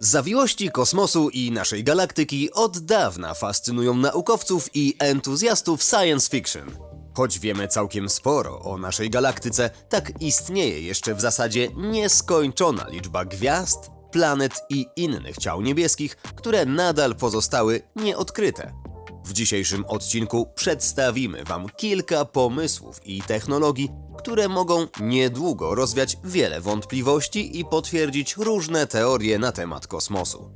Zawiłości kosmosu i naszej galaktyki od dawna fascynują naukowców i entuzjastów science fiction. Choć wiemy całkiem sporo o naszej galaktyce, tak istnieje jeszcze w zasadzie nieskończona liczba gwiazd, planet i innych ciał niebieskich, które nadal pozostały nieodkryte. W dzisiejszym odcinku przedstawimy Wam kilka pomysłów i technologii, które mogą niedługo rozwiać wiele wątpliwości i potwierdzić różne teorie na temat kosmosu.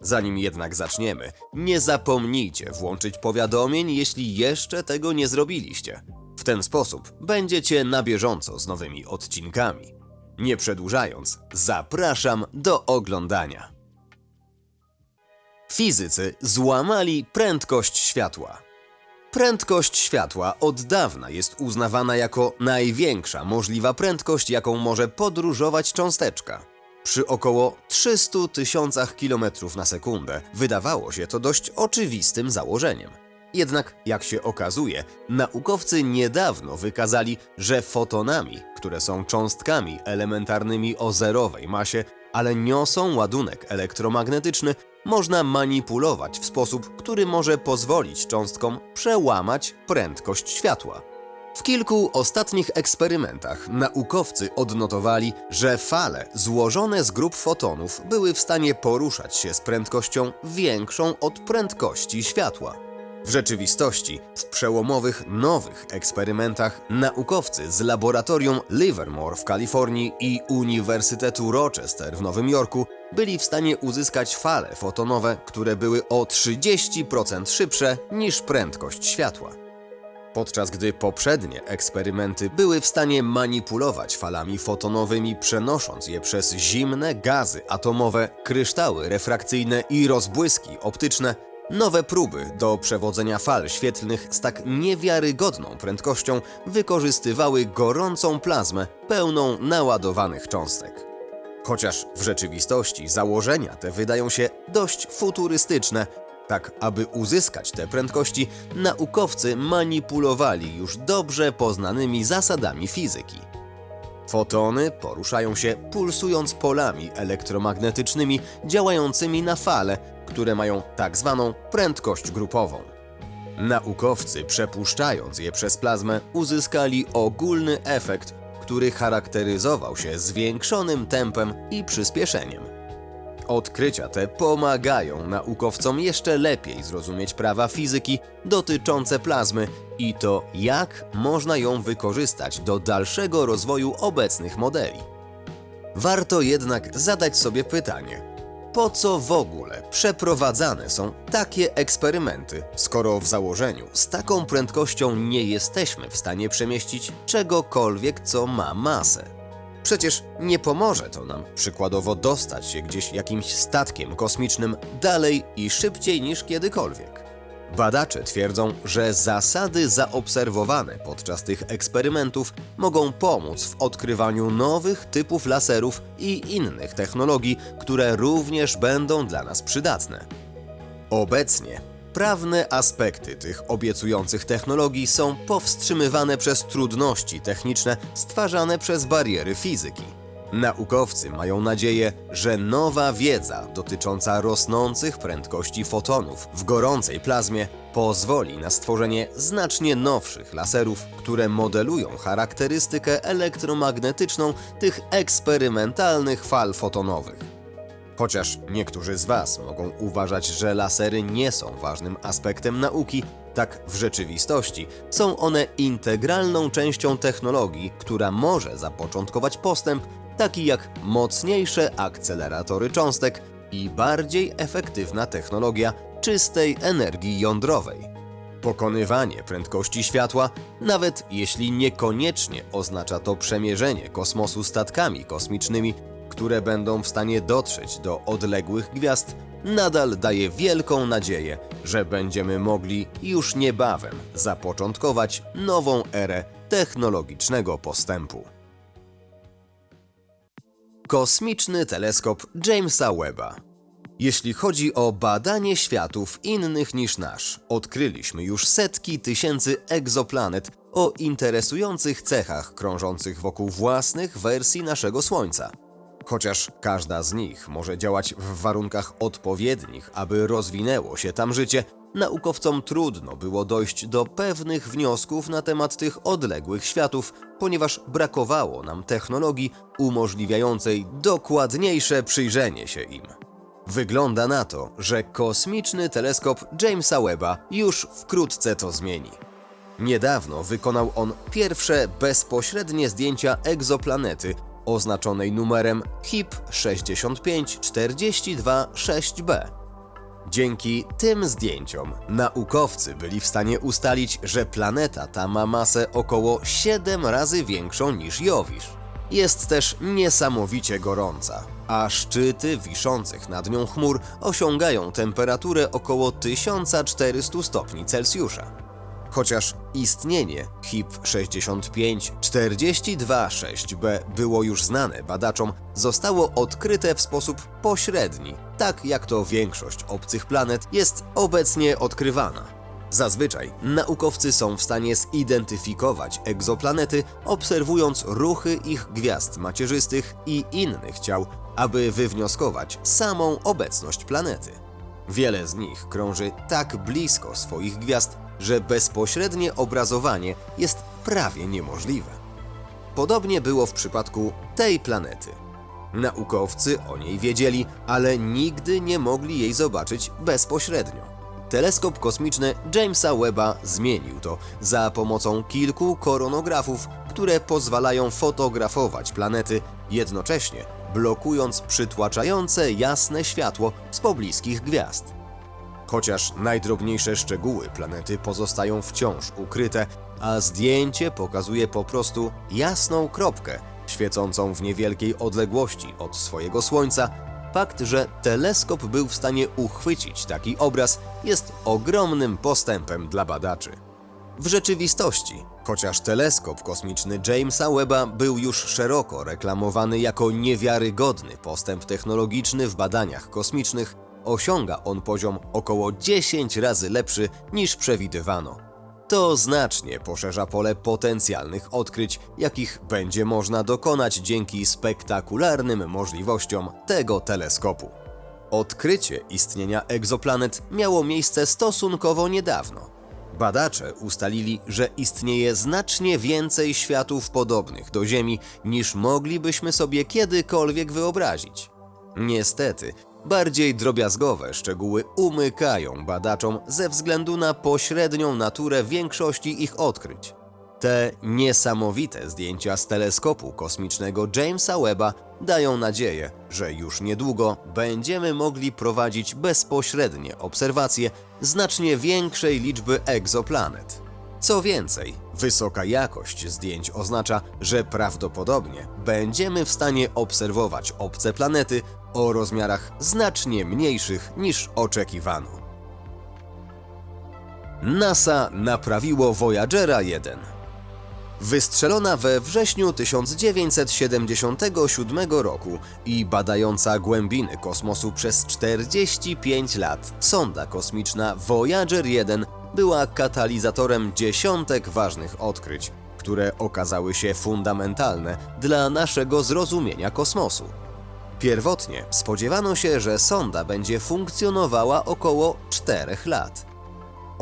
Zanim jednak zaczniemy, nie zapomnijcie włączyć powiadomień, jeśli jeszcze tego nie zrobiliście. W ten sposób będziecie na bieżąco z nowymi odcinkami. Nie przedłużając, zapraszam do oglądania. Fizycy złamali prędkość światła. Prędkość światła od dawna jest uznawana jako największa możliwa prędkość, jaką może podróżować cząsteczka. Przy około 300 tysiącach kilometrów na sekundę wydawało się to dość oczywistym założeniem. Jednak, jak się okazuje, naukowcy niedawno wykazali, że fotonami, które są cząstkami elementarnymi o zerowej masie, ale niosą ładunek elektromagnetyczny, można manipulować w sposób, który może pozwolić cząstkom przełamać prędkość światła. W kilku ostatnich eksperymentach naukowcy odnotowali, że fale złożone z grup fotonów były w stanie poruszać się z prędkością większą od prędkości światła. W rzeczywistości, w przełomowych nowych eksperymentach naukowcy z laboratorium Livermore w Kalifornii i Uniwersytetu Rochester w Nowym Jorku byli w stanie uzyskać fale fotonowe, które były o 30% szybsze niż prędkość światła. Podczas gdy poprzednie eksperymenty były w stanie manipulować falami fotonowymi, przenosząc je przez zimne gazy atomowe, kryształy refrakcyjne i rozbłyski optyczne, nowe próby do przewodzenia fal świetlnych z tak niewiarygodną prędkością wykorzystywały gorącą plazmę pełną naładowanych cząstek. Chociaż w rzeczywistości założenia te wydają się dość futurystyczne, tak aby uzyskać te prędkości, naukowcy manipulowali już dobrze poznanymi zasadami fizyki. Fotony poruszają się pulsując polami elektromagnetycznymi działającymi na fale, które mają tak zwaną prędkość grupową. Naukowcy, przepuszczając je przez plazmę, uzyskali ogólny efekt, który charakteryzował się zwiększonym tempem i przyspieszeniem. Odkrycia te pomagają naukowcom jeszcze lepiej zrozumieć prawa fizyki dotyczące plazmy i to, jak można ją wykorzystać do dalszego rozwoju obecnych modeli. Warto jednak zadać sobie pytanie: po co w ogóle przeprowadzane są takie eksperymenty, skoro w założeniu z taką prędkością nie jesteśmy w stanie przemieścić czegokolwiek, co ma masę? Przecież nie pomoże to nam przykładowo dostać się gdzieś jakimś statkiem kosmicznym dalej i szybciej niż kiedykolwiek. Badacze twierdzą, że zasady zaobserwowane podczas tych eksperymentów mogą pomóc w odkrywaniu nowych typów laserów i innych technologii, które również będą dla nas przydatne. Obecnie prawne aspekty tych obiecujących technologii są powstrzymywane przez trudności techniczne stwarzane przez bariery fizyki. Naukowcy mają nadzieję, że nowa wiedza dotycząca rosnących prędkości fotonów w gorącej plazmie pozwoli na stworzenie znacznie nowszych laserów, które modelują charakterystykę elektromagnetyczną tych eksperymentalnych fal fotonowych. Chociaż niektórzy z Was mogą uważać, że lasery nie są ważnym aspektem nauki, tak w rzeczywistości są one integralną częścią technologii, która może zapoczątkować postęp, taki jak mocniejsze akceleratory cząstek i bardziej efektywna technologia czystej energii jądrowej. Pokonywanie prędkości światła, nawet jeśli niekoniecznie oznacza to przemierzenie kosmosu statkami kosmicznymi, które będą w stanie dotrzeć do odległych gwiazd, nadal daje wielką nadzieję, że będziemy mogli już niebawem zapoczątkować nową erę technologicznego postępu. Kosmiczny teleskop Jamesa Webba. Jeśli chodzi o badanie światów innych niż nasz, odkryliśmy już setki tysięcy egzoplanet o interesujących cechach krążących wokół własnych wersji naszego Słońca. Chociaż każda z nich może działać w warunkach odpowiednich, aby rozwinęło się tam życie, naukowcom trudno było dojść do pewnych wniosków na temat tych odległych światów, ponieważ brakowało nam technologii umożliwiającej dokładniejsze przyjrzenie się im. Wygląda na to, że kosmiczny teleskop Jamesa Webba już wkrótce to zmieni. Niedawno wykonał on pierwsze bezpośrednie zdjęcia egzoplanety oznaczonej numerem HIP 65426b. Dzięki tym zdjęciom naukowcy byli w stanie ustalić, że planeta ta ma masę około 7 razy większą niż Jowisz. Jest też niesamowicie gorąca, a szczyty wiszących nad nią chmur osiągają temperaturę około 1400 stopni Celsjusza. Chociaż istnienie HIP 65426b było już znane badaczom, zostało odkryte w sposób pośredni, tak jak to większość obcych planet jest obecnie odkrywana. Zazwyczaj naukowcy są w stanie zidentyfikować egzoplanety, obserwując ruchy ich gwiazd macierzystych i innych ciał, aby wywnioskować samą obecność planety. Wiele z nich krąży tak blisko swoich gwiazd, że bezpośrednie obrazowanie jest prawie niemożliwe. Podobnie było w przypadku tej planety. Naukowcy o niej wiedzieli, ale nigdy nie mogli jej zobaczyć bezpośrednio. Teleskop kosmiczny Jamesa Webba zmienił to za pomocą kilku koronografów, które pozwalają fotografować planety, jednocześnie blokując przytłaczające jasne światło z pobliskich gwiazd. Chociaż najdrobniejsze szczegóły planety pozostają wciąż ukryte, a zdjęcie pokazuje po prostu jasną kropkę, świecącą w niewielkiej odległości od swojego Słońca, fakt, że teleskop był w stanie uchwycić taki obraz, jest ogromnym postępem dla badaczy. W rzeczywistości, chociaż teleskop kosmiczny Jamesa Webba był już szeroko reklamowany jako niewiarygodny postęp technologiczny w badaniach kosmicznych, osiąga on poziom około 10 razy lepszy niż przewidywano. To znacznie poszerza pole potencjalnych odkryć, jakich będzie można dokonać dzięki spektakularnym możliwościom tego teleskopu. Odkrycie istnienia egzoplanet miało miejsce stosunkowo niedawno. Badacze ustalili, że istnieje znacznie więcej światów podobnych do Ziemi niż moglibyśmy sobie kiedykolwiek wyobrazić. Niestety, bardziej drobiazgowe szczegóły umykają badaczom ze względu na pośrednią naturę większości ich odkryć. Te niesamowite zdjęcia z teleskopu kosmicznego Jamesa Webba dają nadzieję, że już niedługo będziemy mogli prowadzić bezpośrednie obserwacje znacznie większej liczby egzoplanet. Co więcej, wysoka jakość zdjęć oznacza, że prawdopodobnie będziemy w stanie obserwować obce planety o rozmiarach znacznie mniejszych niż oczekiwano. NASA naprawiło Voyagera 1. Wystrzelona we wrześniu 1977 roku i badająca głębiny kosmosu przez 45 lat, sonda kosmiczna Voyager 1 była katalizatorem dziesiątek ważnych odkryć, które okazały się fundamentalne dla naszego zrozumienia kosmosu. Pierwotnie spodziewano się, że sonda będzie funkcjonowała około 4 lat.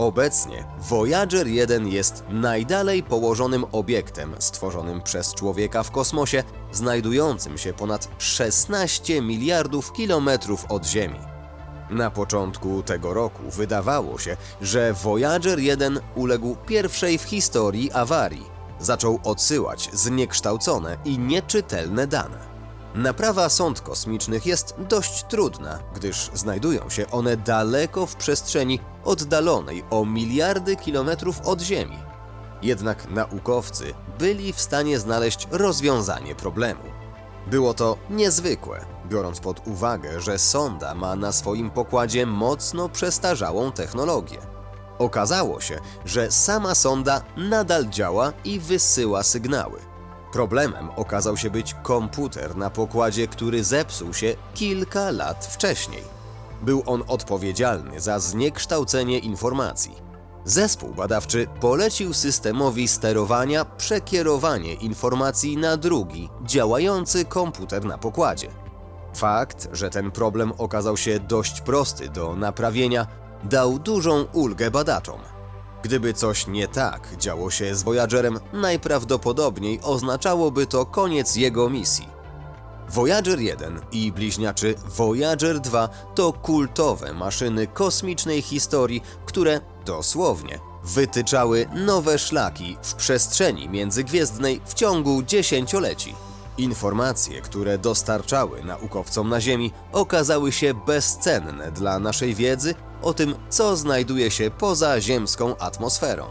Obecnie Voyager 1 jest najdalej położonym obiektem stworzonym przez człowieka w kosmosie, znajdującym się ponad 16 miliardów kilometrów od Ziemi. Na początku tego roku wydawało się, że Voyager 1 uległ pierwszej w historii awarii. Zaczął odsyłać zniekształcone i nieczytelne dane. Naprawa sond kosmicznych jest dość trudna, gdyż znajdują się one daleko w przestrzeni oddalonej o miliardy kilometrów od Ziemi. Jednak naukowcy byli w stanie znaleźć rozwiązanie problemu. Było to niezwykłe, biorąc pod uwagę, że sonda ma na swoim pokładzie mocno przestarzałą technologię. Okazało się, że sama sonda nadal działa i wysyła sygnały. Problemem okazał się być komputer na pokładzie, który zepsuł się kilka lat wcześniej. Był on odpowiedzialny za zniekształcenie informacji. Zespół badawczy polecił systemowi sterowania przekierowanie informacji na drugi, działający komputer na pokładzie. Fakt, że ten problem okazał się dość prosty do naprawienia, dał dużą ulgę badaczom. Gdyby coś nie tak działo się z Voyagerem, najprawdopodobniej oznaczałoby to koniec jego misji. Voyager 1 i bliźniaczy Voyager 2 to kultowe maszyny kosmicznej historii, które dosłownie wytyczały nowe szlaki w przestrzeni międzygwiezdnej w ciągu dziesięcioleci. Informacje, które dostarczały naukowcom na Ziemi, okazały się bezcenne dla naszej wiedzy o tym, co znajduje się poza ziemską atmosferą.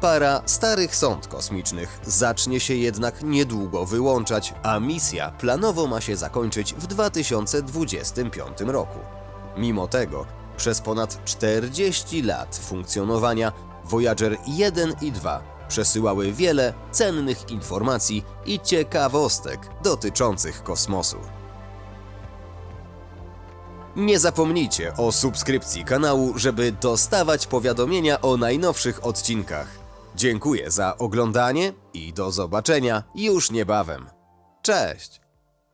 Para starych sond kosmicznych zacznie się jednak niedługo wyłączać, a misja planowo ma się zakończyć w 2025 roku. Mimo tego, przez ponad 40 lat funkcjonowania Voyager 1 i 2 przesyłały wiele cennych informacji i ciekawostek dotyczących kosmosu. Nie zapomnijcie o subskrypcji kanału, żeby dostawać powiadomienia o najnowszych odcinkach. Dziękuję za oglądanie i do zobaczenia już niebawem. Cześć!